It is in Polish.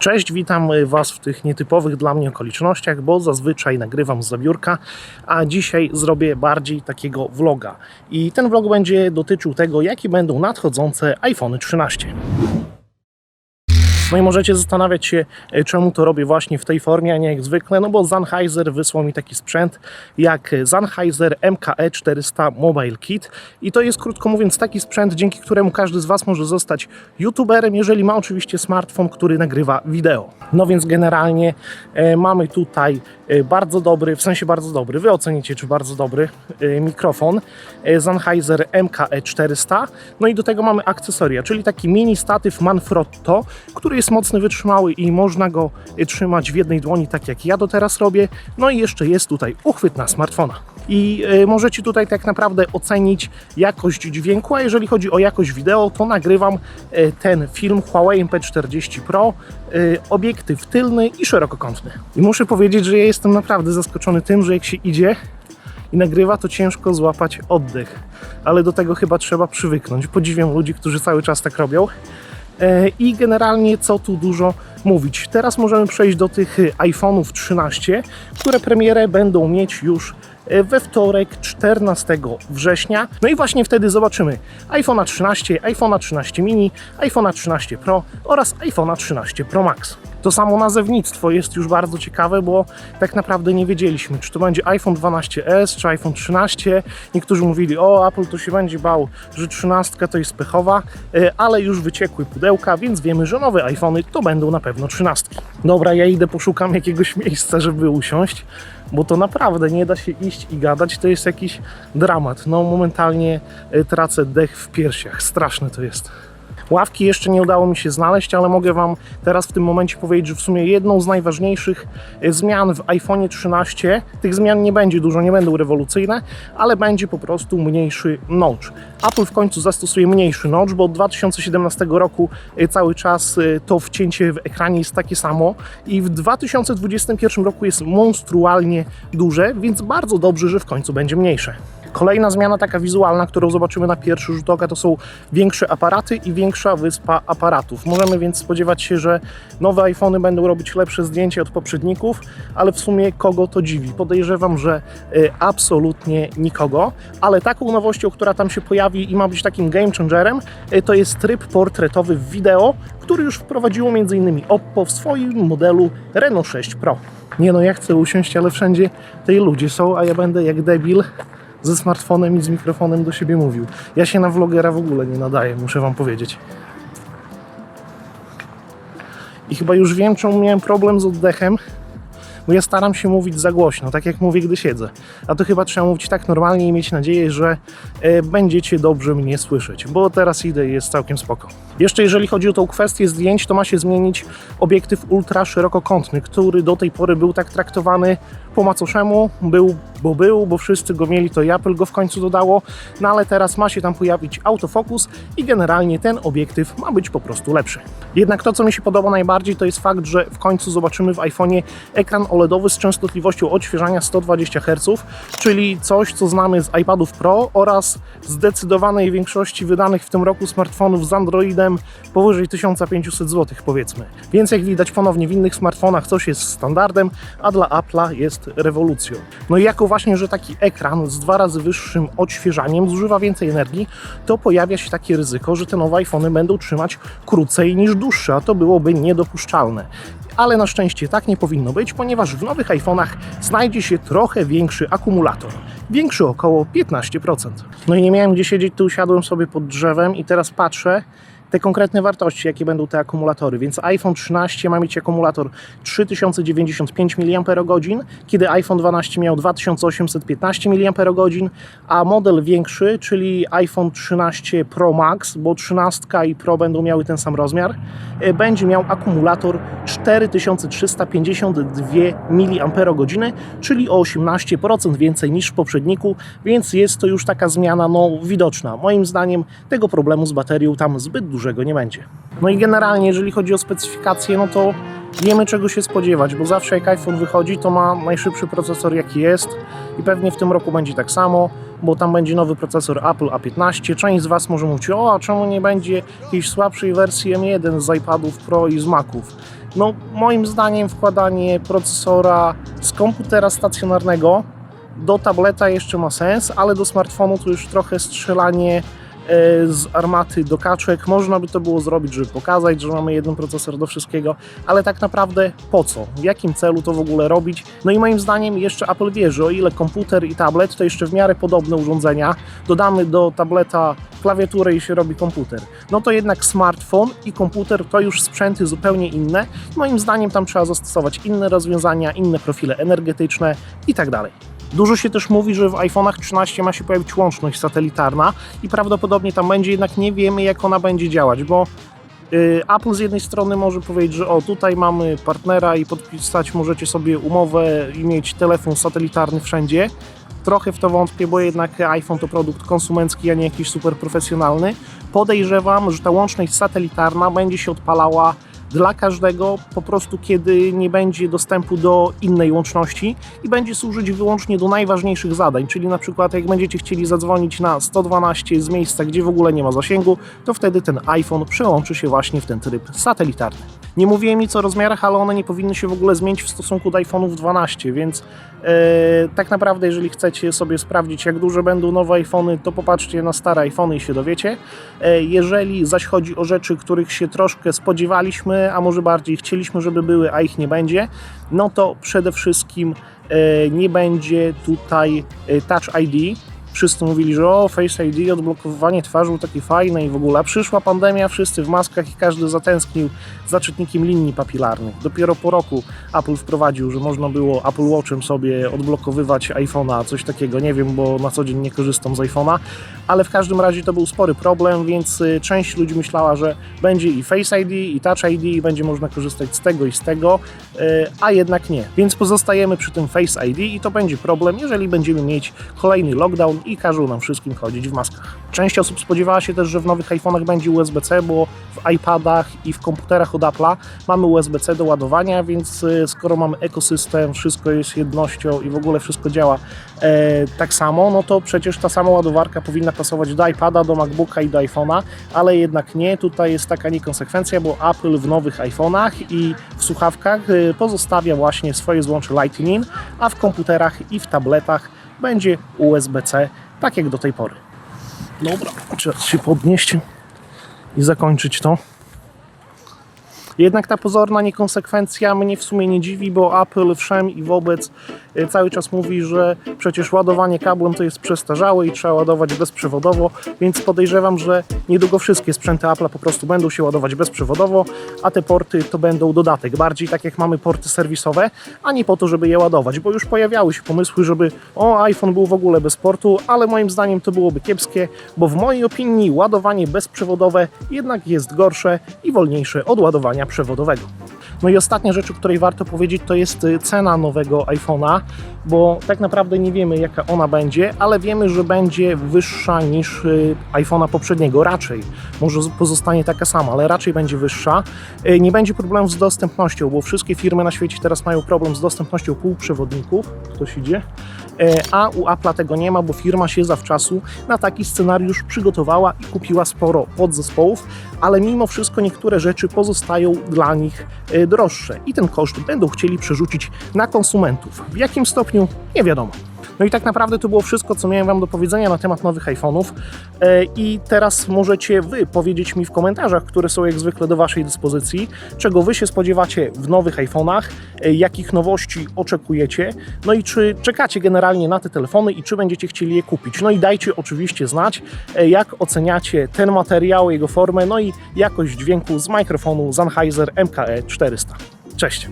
Cześć, witam Was w tych nietypowych dla mnie okolicznościach, bo zazwyczaj nagrywam z zabiórka, a dzisiaj zrobię bardziej takiego vloga. I ten vlog będzie dotyczył tego, jakie będą nadchodzące iPhone 13. No i możecie zastanawiać się, e, czemu to robię właśnie w tej formie, a nie jak zwykle, no bo Sennheiser wysłał mi taki sprzęt jak Sennheiser MKE 400 Mobile Kit i to jest krótko mówiąc taki sprzęt, dzięki któremu każdy z Was może zostać youtuberem, jeżeli ma oczywiście smartfon, który nagrywa wideo. No więc generalnie e, mamy tutaj e, bardzo dobry, w sensie bardzo dobry, Wy ocenicie czy bardzo dobry mikrofon Sennheiser MKE 400, no i do tego mamy akcesoria, czyli taki mini statyw Manfrotto, który jest mocny, wytrzymały i można go e, trzymać w jednej dłoni, tak jak ja to teraz robię. No i jeszcze jest tutaj uchwyt na smartfona. I e, możecie tutaj tak naprawdę ocenić jakość dźwięku, a jeżeli chodzi o jakość wideo, to nagrywam e, ten film Huawei P40 Pro, obiektyw tylny i szerokokątny. I muszę powiedzieć, że ja jestem naprawdę zaskoczony tym, że jak się idzie i nagrywa, to ciężko złapać oddech. Ale do tego chyba trzeba przywyknąć. Podziwiam ludzi, którzy cały czas tak robią. E, I generalnie co tu dużo mówić. Teraz możemy przejść do tych iPhone'ów 13, które premierę będą mieć już e, we wtorek 14 września. No i właśnie wtedy zobaczymy iPhone'a 13, iPhone'a 13 mini, iPhone'a 13 Pro oraz iPhone'a 13 Pro Max. To samo nazewnictwo jest już bardzo ciekawe, bo tak naprawdę nie wiedzieliśmy, czy to będzie iPhone 12s, czy iPhone 13. Niektórzy mówili, o Apple to się będzie bał, że 13 to jest pechowa, e, ale już wyciekły pudełka, więc wiemy, że nowe iPhony to będą na pewno 13. Dobra, ja idę poszukam jakiegoś miejsca, żeby usiąść, bo to naprawdę nie da się iść i gadać, to jest jakiś dramat. No momentalnie e, tracę dech w piersiach, straszne to jest. Ławki jeszcze nie udało mi się znaleźć, ale mogę Wam teraz w tym momencie powiedzieć, że w sumie jedną z najważniejszych e, zmian w iPhone 13, tych zmian nie będzie dużo, nie będą rewolucyjne, ale będzie po prostu mniejszy notch. Apple w końcu zastosuje mniejszy notch, bo od 2017 roku e, cały czas e, to wcięcie w ekranie jest takie samo i w 2021 roku jest monstrualnie duże, więc bardzo dobrze, że w końcu będzie mniejsze. Kolejna zmiana taka wizualna, którą zobaczymy na pierwszy rzut oka, to są większe aparaty i większa wyspa aparatów. Możemy więc spodziewać się, że nowe iPhony będą robić lepsze zdjęcia od poprzedników, ale w sumie kogo to dziwi? Podejrzewam, że y, absolutnie nikogo, ale taką nowością, która tam się pojawi i ma być takim game changerem, y, to jest tryb portretowy w wideo, który już wprowadziło m.in. Oppo w swoim modelu Reno 6 Pro. Nie no, ja chcę usiąść, ale wszędzie tej ludzie są, a ja będę jak debil ze smartfonem i z mikrofonem do siebie mówił. Ja się na vlogera w ogóle nie nadaję, muszę wam powiedzieć. I chyba już wiem, czemu miałem problem z oddechem, bo ja staram się mówić za głośno, tak jak mówię, gdy siedzę. A to chyba trzeba mówić tak normalnie i mieć nadzieję, że e, będziecie dobrze mnie słyszeć, bo teraz idę i jest całkiem spoko. Jeszcze jeżeli chodzi o tą kwestię zdjęć, to ma się zmienić obiektyw ultra szerokokątny, który do tej pory był tak traktowany po macoszemu, był, bo był, bo wszyscy go mieli, to Apple go w końcu dodało, no ale teraz ma się tam pojawić autofokus i generalnie ten obiektyw ma być po prostu lepszy. Jednak to, co mi się podoba najbardziej, to jest fakt, że w końcu zobaczymy w iPhone'ie ekran OLEDowy z częstotliwością odświeżania 120 Hz, czyli coś, co znamy z iPadów Pro oraz zdecydowanej większości wydanych w tym roku smartfonów z Androidem powyżej 1500 zł powiedzmy. Więc jak widać ponownie w innych smartfonach coś jest standardem, a dla Apple'a jest rewolucją. No i jako właśnie, że taki ekran z dwa razy wyższym odświeżaniem zużywa więcej energii, to pojawia się takie ryzyko, że te nowe iPhony będą trzymać krócej niż dłuższe, a to byłoby niedopuszczalne. Ale na szczęście tak nie powinno być, ponieważ w nowych iPhone'ach znajdzie się trochę większy akumulator. Większy około 15%. No i nie miałem gdzie siedzieć, tu usiadłem sobie pod drzewem i teraz patrzę, te konkretne wartości, jakie będą te akumulatory. Więc iPhone 13 ma mieć akumulator 3095 mAh, kiedy iPhone 12 miał 2815 mAh, a model większy, czyli iPhone 13 Pro Max, bo 13 i Pro będą miały ten sam rozmiar, e, będzie miał akumulator 4352 mAh, czyli o 18% więcej niż w poprzedniku, więc jest to już taka zmiana no, widoczna. Moim zdaniem tego problemu z baterią tam zbyt dużego nie będzie. No i generalnie, jeżeli chodzi o specyfikację, no to wiemy czego się spodziewać, bo zawsze jak iPhone wychodzi, to ma najszybszy procesor jaki jest i pewnie w tym roku będzie tak samo. bo tam będzie nowy procesor Apple A15. Część z Was może mówić, o, a czemu nie będzie jakiejś słabszej wersji M1 z iPadów Pro i z Maców? No, moim zdaniem wkładanie procesora z komputera stacjonarnego do tableta jeszcze ma sens, ale do smartfonu to już trochę strzelanie z armaty do kaczek. Można by to było zrobić, żeby pokazać, że mamy jeden procesor do wszystkiego, ale tak naprawdę po co? W jakim celu to w ogóle robić? No i moim zdaniem jeszcze Apple wie, że o ile komputer i tablet to jeszcze w miarę podobne urządzenia, dodamy do tableta klawiaturę i się robi komputer. No to jednak smartfon i komputer to już sprzęty zupełnie inne. Moim zdaniem tam trzeba zastosować inne rozwiązania, inne profile energetyczne i tak dalej. Dużo się też mówi, że w iPhone'ach 13 ma się pojawić łączność satelitarna i prawdopodobnie tam będzie, jednak nie wiemy jak ona będzie działać, bo y, Apple z jednej strony może powiedzieć, że o tutaj mamy partnera i podpisać możecie sobie umowę i mieć telefon satelitarny wszędzie. Trochę w to wątpię, bo jednak iPhone to produkt konsumencki, a nie jakiś super profesjonalny. Podejrzewam, że ta łączność satelitarna będzie się odpalała dla każdego, po prostu kiedy nie będzie dostępu do innej łączności i będzie służyć wyłącznie do najważniejszych zadań, czyli na przykład jak będziecie chcieli zadzwonić na 112 z miejsca, gdzie w ogóle nie ma zasięgu, to wtedy ten iPhone przełączy się właśnie w ten tryb satelitarny. Nie mówiłem nic o rozmiarach, ale one nie powinny się w ogóle zmienić w stosunku do iPhone'ów 12, więc e, tak naprawdę jeżeli chcecie sobie sprawdzić jak duże będą nowe iPhony, to popatrzcie na stare iPhony i się dowiecie. E, jeżeli zaś chodzi o rzeczy, których się troszkę spodziewaliśmy, a może bardziej chcieliśmy, żeby były, a ich nie będzie, no to przede wszystkim e, nie będzie tutaj e, Touch ID. Wszyscy mówili, że o, Face ID, odblokowywanie twarzy takie fajne i w ogóle. A Przyszła pandemia, wszyscy w maskach i każdy zatęsknił za czytnikiem linii papilarnych. Dopiero po roku Apple wprowadził, że można było Apple Watchem sobie odblokowywać iPhone'a, coś takiego. Nie wiem, bo na co dzień nie korzystam z iPhone'a, ale w każdym razie to był spory problem, więc y, część ludzi myślała, że będzie i Face ID, i Touch ID, i będzie można korzystać z tego i z tego, a jednak nie. Więc pozostajemy przy tym Face ID i to będzie problem, jeżeli będziemy mieć kolejny lockdown i każą nam wszystkim chodzić w maskach. Część osób spodziewała się też, że w nowych iPhone'ach będzie USB-C, bo w iPadach i w komputerach od Apple'a mamy USB-C do ładowania, więc y, skoro mamy ekosystem, wszystko jest jednością i w ogóle wszystko działa e, tak samo, no to przecież ta sama ładowarka powinna pasować do iPada, do MacBooka i do iPhone'a, ale jednak nie. Tutaj jest taka niekonsekwencja, bo Apple w nowych iPhone'ach i w słuchawkach y, pozostawia właśnie swoje złącze Lightning, a w komputerach i w tabletach będzie USB-C, tak jak do tej pory. Dobra, trzeba się podnieść i zakończyć to. Jednak ta pozorna niekonsekwencja mnie w sumie nie dziwi, bo Apple wszem i wobec cały czas mówi, że przecież ładowanie kablem to jest przestarzałe i trzeba ładować bezprzewodowo, więc podejrzewam, że niedługo wszystkie sprzęty Apple'a po prostu będą się ładować bezprzewodowo, a te porty to będą dodatek, bardziej tak jak mamy porty serwisowe, a nie po to, żeby je ładować, bo już pojawiały się pomysły, żeby o iPhone był w ogóle bez portu, ale moim zdaniem to byłoby kiepskie, bo w mojej opinii ładowanie bezprzewodowe jednak jest gorsze i wolniejsze od ładowania przewodowego. No i ostatnia rzecz, o której warto powiedzieć, to jest y, cena nowego iPhone'a, bo tak naprawdę nie wiemy, jaka ona będzie, ale wiemy, że będzie wyższa niż y, iPhone'a poprzedniego. Raczej. Może pozostanie taka sama, ale raczej będzie wyższa. Y, Nie będzie problemu z dostępnością, bo wszystkie firmy na świecie teraz mają problem z dostępnością półprzewodników. Ktoś idzie. A u Apple'a tego nie ma, bo firma się zawczasu na taki scenariusz przygotowała i kupiła sporo podzespołów, ale mimo wszystko niektóre rzeczy pozostają dla nich e, droższe i ten koszt będą chcieli przerzucić na konsumentów. W jakim stopniu? Nie wiadomo. No i tak naprawdę to było wszystko, co miałem Wam do powiedzenia na temat nowych iPhone'ów. E, I teraz możecie Wy powiedzieć mi w komentarzach, które są jak zwykle do Waszej dyspozycji, czego Wy się spodziewacie w nowych iPhone'ach, e, jakich nowości oczekujecie, no i czy czekacie generalnie na te telefony i czy będziecie chcieli je kupić. No i dajcie oczywiście znać, e, jak oceniacie ten materiał, jego formę, no i jakość dźwięku z mikrofonu Sennheiser MKE 400. Cześć!